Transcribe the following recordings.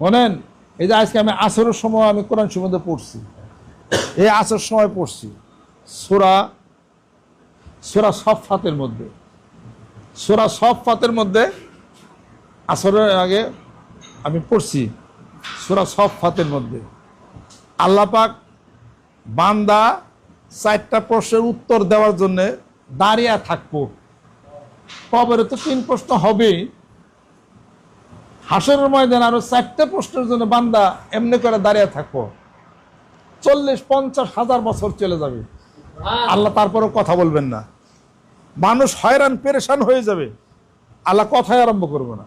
শোনেন, এই যে আজকে আমি আসরের সময় আমি কোরআন সম্বন্ধে পড়ছি। এই আসর সময় পড়ছি। সুরা সুরা সফাতের মধ্যে। সুরা সফাতের মধ্যে আসরের আগে আমি পড়ছি সুরা সফাতের মধ্যে। আল্লাহ পাক বান্দা চারটা প্রশ্নের উত্তর দেওয়ার জন্যে দাঁড়িয়ে থাকব। কবরে তো তিন প্রশ্ন হবেই। হাসরের ময়দান আরও চারটে প্রশ্নের জন্য বান্দা এমনি করে দাঁড়িয়ে থাকব। চল্লিশ পঞ্চাশ হাজার বছর চলে যাবে। আল্লাহ তারপরেও কথা বলবেন না। মানুষ হয়রান পেরেশান হয়ে যাবে। আল্লাহ কথাই আরম্ভ করবে না।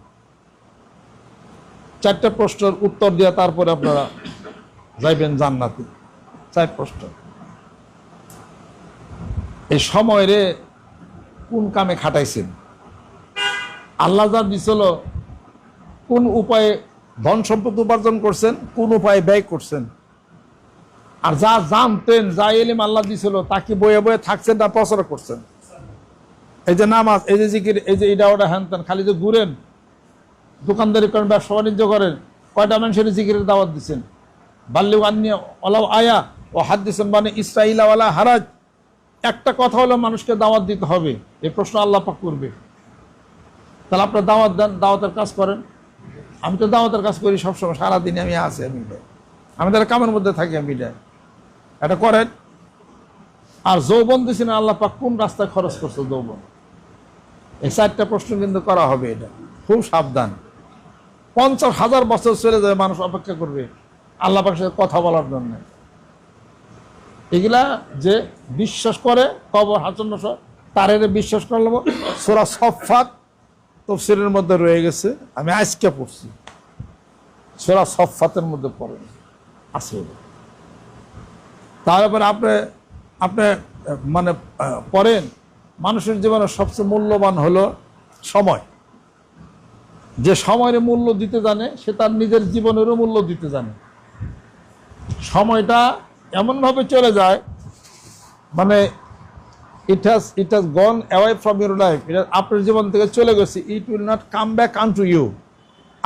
চারটে প্রশ্নের উত্তর দিয়ে তারপরে আপনারা যাইবেন জান্নাতে। চার প্রশ্ন। এই সময় রে কোন কামে খাটাইছেন? আল্লাহ যা দিছিল কোন উপায়ে ধন সম্পদ উপার্জন করছেন, কোন উপায়ে ব্যয় করছেন? আর যা জানতেন, যা এলিম আল্লাহ দিছিল তাকে বয়ে বয়ে থাকছেন না প্রচার করছেন? এই যে নামাজ, এই যে জিকির, এই যে এটা ওটা হ্যান খালি যে ঘুরেন, দোকানদারি করেন, ব্যবসা বাণিজ্য করেন, কয়টা মানুষের জিকিরের দাওয়াত দিচ্ছেন বাল্লি আন্নি অলাও আয়া ও হাত দিচ্ছেন মানে ইসরাইলা ওয়ালা হারাজ। একটা কথা হলো মানুষকে দাওয়াত দিতে হবে, এই প্রশ্ন আল্লাহ পাক করবে। তাহলে আপনার দাওয়াত দেন, দাওয়াতের কাজ করেন। আমি তো দাওয়াতের কাজ করি সবসময় সারাদিনে আমি আছি আমি। আমি তাহলে কামের মধ্যে থাকি আমি এটা। করেন। আর যৌবন দিচ্ছেন আল্লাহ পাক কোন রাস্তায় খরচ করছে যৌবন? এই চারটা প্রশ্ন কিন্তু করা হবে এটা। খুব সাবধান। পঞ্চাশ হাজার বছর চলে যাবে মানুষ অপেক্ষা করবে আল্লাহ পাকের সাথে কথা বলার জন্য। এগুলা যে বিশ্বাস করে কবর হাচন তার বিশ্বাস করলাম সোরা সফাত তফসিলের মধ্যে রয়ে গেছে, আমি আজকে পড়ছি। সোরা সফাতের মধ্যে পড়ে আছে। তারপরে আপনি আপনি মানে পড়েন, মানুষের জীবনে সবচেয়ে মূল্যবান হলো সময়। যে সময়ের মূল্য দিতে জানে, সে তার নিজের জীবনেরও মূল্য দিতে জানে। সময়টা এমনভাবে চলে যায় মানে it has it has gone away from your life এটা আপনার জীবন থেকে চলে গেছে। It will not come back unto you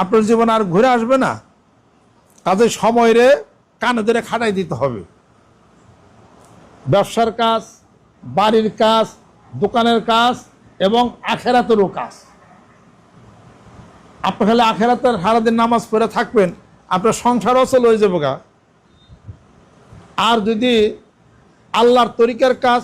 আপনার জীবন আর ঘুরে আসবে না। কাজে সময়ের কানে ধরে খাটাই দিতে হবে। ব্যবসার কাজ, বাড়ির কাজ, দোকানের কাজ এবং আখেরাতেরও কাজ। আপনি খালি আখেরাতের সারাদিন নামাজ পড়ে থাকবেন, আপনার সংসারও চলে হয়ে যাবে গা। আর যদি আল্লাহর তরিকার কাজ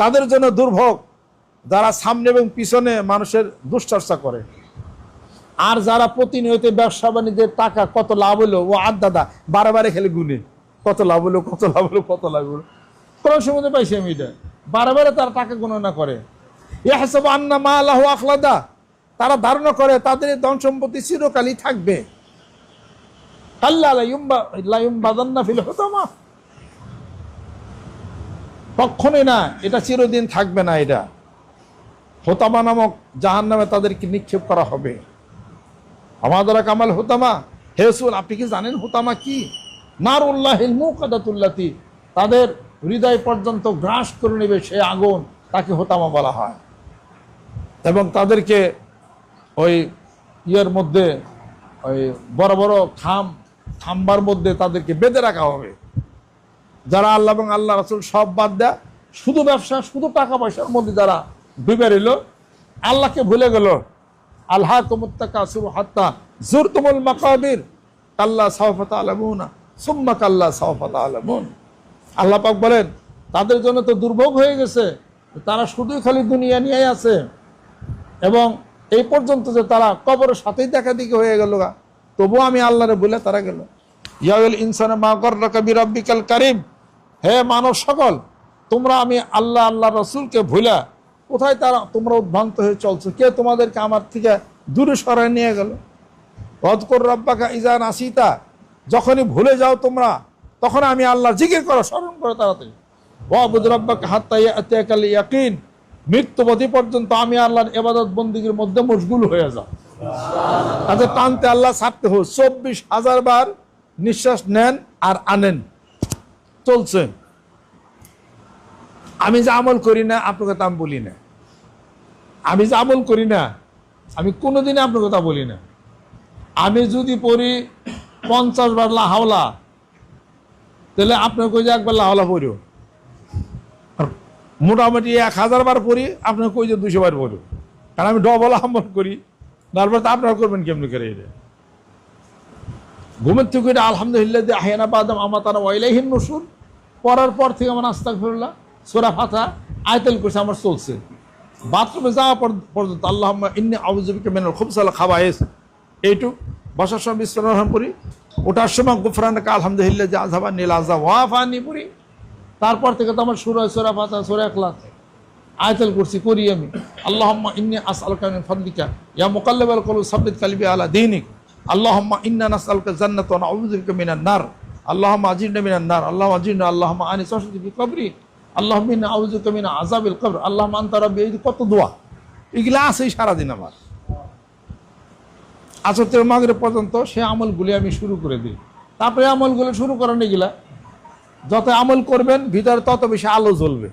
তাদের জন্য দুর্ভোগ যারা সামনে এবং পিছনে মানুষের দুশ্চর্চা করে। আর যারা প্রতিনিয়ত ব্যবসা বাণিজ্যের টাকা কত লাভ হলো, ও আদাদা বারে বারে খেলে গুনে। কত লাভ হলো, কত লাভ হলো, কত লাভ হলো। কোন সম্বন্ধে পাইছি আমি এটা। বারে তারা টাকা গণনা করে। এ হাসব আন্না মা আল্লাহ আখলাদা। তারা ধারণা করে তাদের ধন সম্পত্তি চিরকালই থাকবে। আল্লাহ বাদান্না ফিল হতামা। কখনোই না, এটা চিরদিন থাকবে না এটা। হোতামা নামক জাহান নামে তাদেরকে নিক্ষেপ করা হবে। আমাদের কামাল হোতামা হেসুল আপনি কি জানেন হোতামা কি? নার উল্লাহ মুকাদাতুল্লাতি, তাদের হৃদয় পর্যন্ত গ্রাস করে নেবে সে আগুন, তাকে হোতামা বলা হয়। এবং তাদেরকে ওই ইয়ের মধ্যে, ওই বড় বড় খাম, খাম্বার মধ্যে তাদেরকে বেঁধে রাখা হবে। যারা আল্লাহ এবং আল্লাহ রাসুল সব বাদ দেয়, শুধু ব্যবসা, শুধু টাকা পয়সার মধ্যে যারা ডুবে রইল, আল্লাহকে ভুলে গেল। আল্লাহ কুমুত্তাকা সুর হাত্তা জুর তুমুল মাকাবির, কাল্লা সাহফাত আলমুনা সুম্মা কাল্লা সাহফাত আলমুন আল্লাহ পাক বলেন, তাদের জন্য তো দুর্ভোগ হয়ে গেছে, তারা শুধুই খালি দুনিয়া নিয়েই আছে। এবং এই পর্যন্ত যে তারা কবরের সাথেই দেখা দিকে হয়ে গেল তবুও আমি আল্লাহরে বলে তারা গেল। ইয়াউল ইনসানে মা গর্রকা বিরাব্বিকাল কারিম হে মানব সকল, তোমরা আমি আল্লাহ আল্লাহ রসুলকে ভুলা। কোথায় তারা, তোমরা উদ্ভ্রান্ত হয়ে চলছো? কে তোমাদেরকে আমার থেকে দূরে সরায় নিয়ে গেল? অদকর রব্বাকা ইজান আসিতা যখনই ভুলে যাও তোমরা, তখন আমি আল্লাহ জিকির করো, স্মরণ করো তাড়াতাড়ি। ওয়াবুদ রব্বাকা হাত্তাইয়াকাল ইয়াকিন মৃত্যুবধি পর্যন্ত আমি আল্লাহর এবাদত বন্দীগীর মধ্যে মশগুল হয়ে যাও। তাদের টানতে আল্লাহ ছাড়তে হোক, চব্বিশ হাজার বার নিঃশ্বাস নেন আর আনেন। চলছে। আমি যে আমল করি না, আপনার কথা আমি বলি না। আমি যে আমল করি না, আমি কোনোদিনই আপনার কথা বলি না। আমি যদি পড়ি পঞ্চাশ বার লাহাওলা তাহলে আপনার কই যে একবার লাহাওলা পড়িও? মোটামুটি এক হাজার বার পড়ি, আপনার কই যে দুশো বার পড়িও? কারণ আমি ডবল আমল করি। তারপর তো আপনারা করবেন কেমনি করে এটা? ঘুমের থেকে আলহামদুলিল্লাহ দিয়ে আহিয়ানা বাদাম আমার তারা ওয়াইলাইহিন নসুর পড়ার পর থেকে আমার আস্তাক ফিরুল্লাহ সোরা ফাতা আয়তাল করছে আমার চলছে। বাথরুমে যাওয়া পর- পর্যন্ত আল্লাহ ইন্নি আবুজবিকে মেনার খুব সালা খাওয়া এসে এইটুক বসার সময় বিশ্রাম করি। ওটার সময় গুফরানকে আলহামদুলিল্লাহ যে আজাবা নীল আজা ওয়াফানি পড়ি তারপর থেকে তো আমার সুর সোরা ফাতা সোরা একলাস আয়তাল করছি করি আমি। আল্লাহম্মা ইন্নি আসআলুকা মিন ফাদলিকা, ইয়া মুকাল্লিবাল কলুব সাব্বিত কালবি আলা দীনিক। আল্লাহুম্মা ইন্না জান্নাত ওয়া মিনান নার। আল্লাহুম্মা আজিরনা মিনান নার। আল্লাহুম্মা আজিরনা, আল্লাহুম্মা আনি সাশদি ফি কবরি ইন্না মিন আযাবিল কবর। আনতা রাব্বি, এই কত দোয়া। এগুলা আছে সারাদিন আমার। আসতের মাগরে পর্যন্ত সে আমলগুলি আমি শুরু করে দিই। তারপরে আমলগুলো শুরু করেন এগুলা। যত আমল করবেন, ভিতরে তত বেশি আলো জ্বলবে।